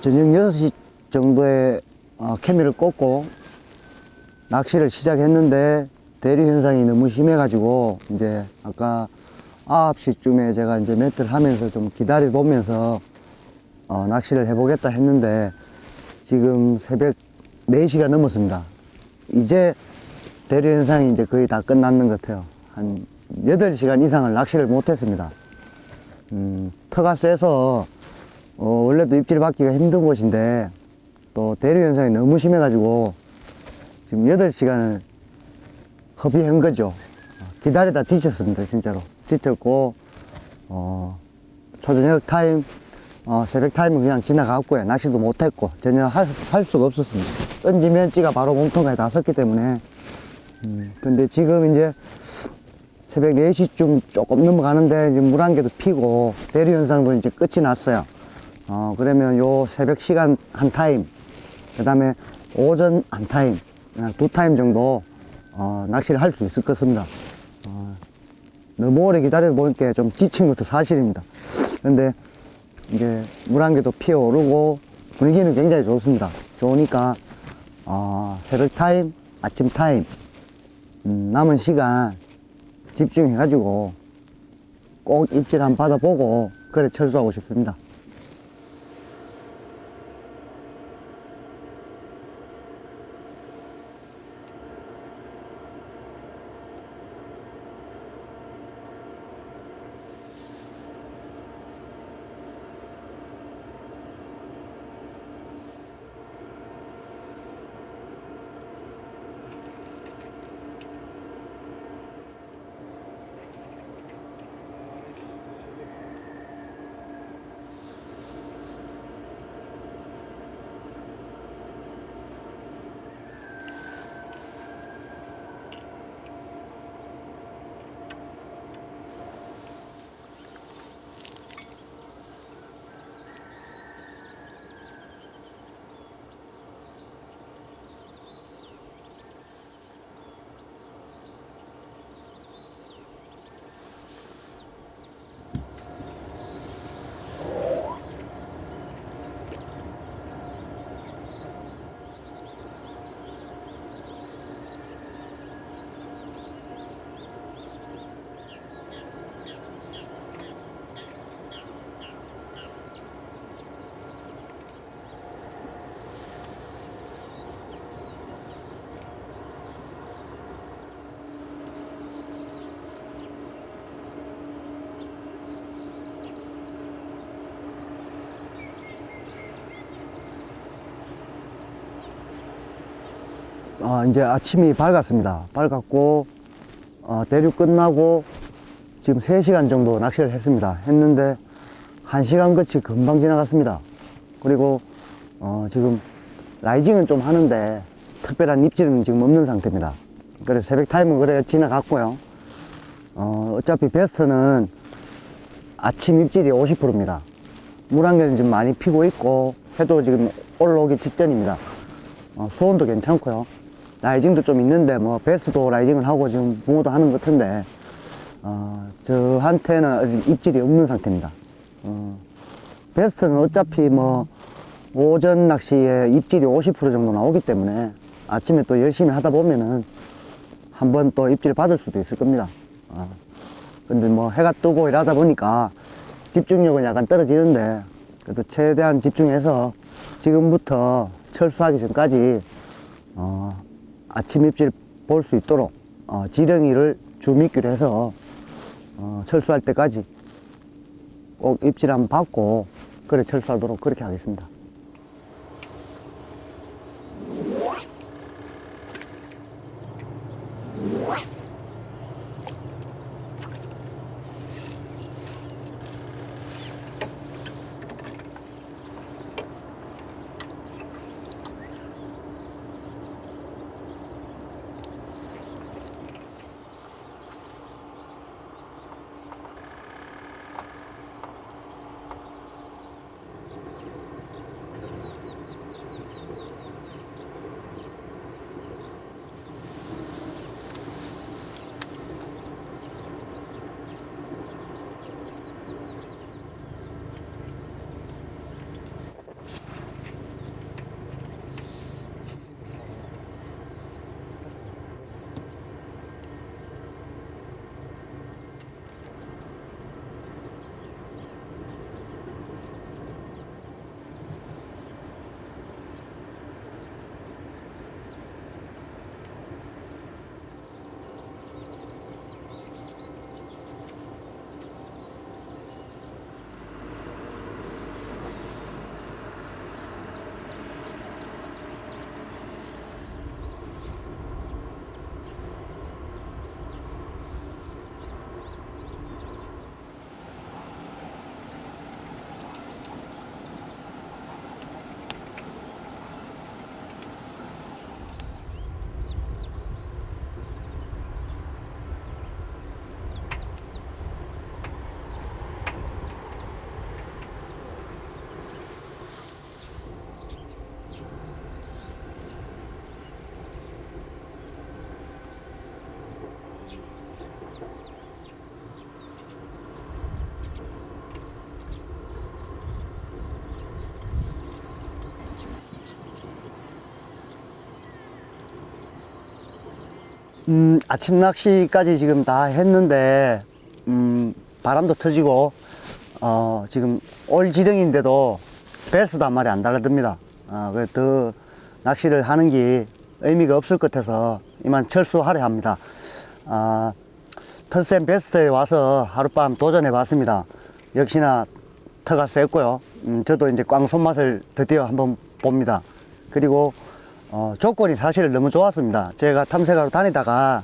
저녁 6시 정도에 어, 케미를 꽂고 낚시를 시작했는데 대류 현상이 너무 심해가지고 이제 아까 9시쯤에 제가 이제 매트를 하면서 좀 기다려 보면서 어, 낚시를 해보겠다 했는데 지금 새벽 4시가 넘었습니다. 이제 대류 현상이 이제 거의 다 끝났는 것 같아요. 한 8시간 이상을 낚시를 못했습니다. 음, 터가 세서 어, 원래도 입질 받기가 힘든 곳인데 또 대류 현상이 너무 심해가지고 지금 8시간을 허비한 거죠. 어, 기다리다 지쳤습니다, 진짜로. 지쳤고, 어, 초저녁 타임, 어, 새벽 타임은 그냥 지나갔고요. 낚시도 못했고, 전혀 할, 할 수가 없었습니다. 던지면 찌가 바로 몸통까지 닿았기 때문에. 음, 근데 지금 이제 새벽 4시쯤 조금 넘어가는데 이제 물 한 개도 피고 대류 현상도 이제 끝이 났어요. 어, 그러면 요 새벽 시간 한 타임, 그 다음에 오전 한 타임, 두 타임 정도 어, 낚시를 할 수 있을 것 같습니다. 어, 너무 오래 기다려 보니까 좀 지친 것도 사실입니다. 근데 이제 물 한 개도 피어 오르고 분위기는 굉장히 좋습니다. 좋으니까 어, 새벽 타임, 아침 타임 음, 남은 시간 집중해가지고 꼭 입질 한번 받아보고 그래 철수하고 싶습니다. 어, 이제 아침이 밝았습니다. 밝았고, 어, 대륙 끝나고, 지금 3시간 정도 낚시를 했습니다. 했는데, 1시간 끝이 금방 지나갔습니다. 그리고, 어, 지금, 라이징은 좀 하는데, 특별한 입질은 지금 없는 상태입니다. 그래서 새벽 타임은 그래 지나갔고요. 어, 어차피 베스트는 아침 입질이 50%입니다. 물한 개는 지금 많이 피고 있고, 해도 지금 올라오기 직전입니다. 어, 수온도 괜찮고요. 라이징도 좀 있는데 뭐 베스도 라이징을 하고 지금 붕어도 하는 것 같은데 어, 저한테는 아직 입질이 없는 상태입니다. 어, 베스트는 어차피 뭐 오전 낚시에 입질이 50% 정도 나오기 때문에 아침에 또 열심히 하다 보면은 한 번 또 입질 받을 수도 있을 겁니다. 어, 근데 뭐 해가 뜨고 이러다 보니까 집중력은 약간 떨어지는데 그래도 최대한 집중해서 지금부터 철수하기 전까지 어, 아침 입질 볼 수 있도록 어, 지렁이를 주미끼로 해서 어, 철수할 때까지 꼭 입질 한번 받고 그래 철수하도록 그렇게 하겠습니다. 음, 아침 낚시까지 지금 다 했는데, 음, 바람도 터지고, 어, 지금 올 지렁인데도 배수도 한 마리 안 달라듭니다. 아, 그래 더 낚시를 하는 게 의미가 없을 것 같아서 이만 철수하려 합니다. 아, 털센 베스트에 와서 하룻밤 도전해 봤습니다. 역시나 터가 셌고요. 음, 저도 이제 꽝 손맛을 드디어 한번 봅니다. 그리고 어, 조건이 사실 너무 좋았습니다. 제가 탐색하러 다니다가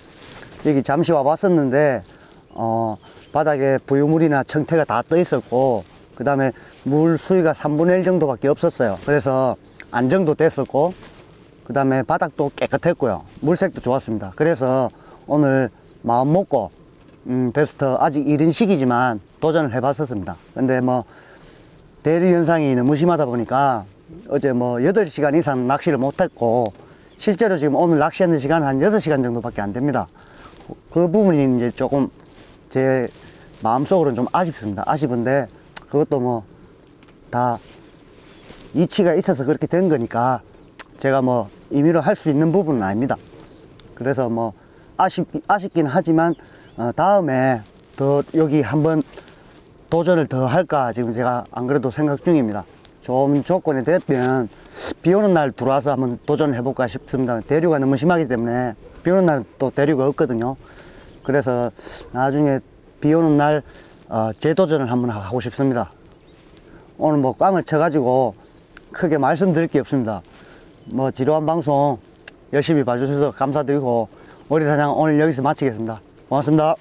여기 잠시 와봤었는데 어, 바닥에 부유물이나 청태가 다 떠 있었고 그 다음에 물 수위가 3분의 1 정도밖에 없었어요. 그래서 안정도 됐었고 그 다음에 바닥도 깨끗했고요. 물색도 좋았습니다. 그래서 오늘 마음 먹고 음, 베스트 아직 이른 시기지만 도전을 해봤었습니다. 근데 뭐 대리 현상이 너무 심하다 보니까 어제 뭐 8시간 이상 낚시를 못했고 실제로 지금 오늘 낚시하는 시간은 한 6시간 정도밖에 안 됩니다. 그 부분이 이제 조금 제 마음속으로는 좀 아쉽습니다. 아쉬운데 그것도 뭐 다 이치가 있어서 그렇게 된 거니까 제가 뭐 임의로 할 수 있는 부분은 아닙니다. 그래서 뭐 아쉽, 아쉽긴 하지만 어, 다음에 더 여기 한번 도전을 더 할까 지금 제가 안 그래도 생각 중입니다. 좋은 조건이 되면 비 오는 날 들어와서 한번 도전을 해볼까 싶습니다. 대류가 너무 심하기 때문에 비 오는 날 또 대류가 없거든요. 그래서 나중에 비 오는 날 어, 재도전을 한번 하고 싶습니다. 오늘 뭐 꽝을 쳐가지고 크게 말씀드릴 게 없습니다. 뭐 지루한 방송 열심히 봐주셔서 감사드리고 우리 사장 오늘 여기서 마치겠습니다. 고맙습니다.